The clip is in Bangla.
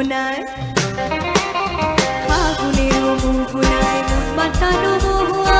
মোহনায় ফাগুনের মোহনায় মাতানো মোহনায়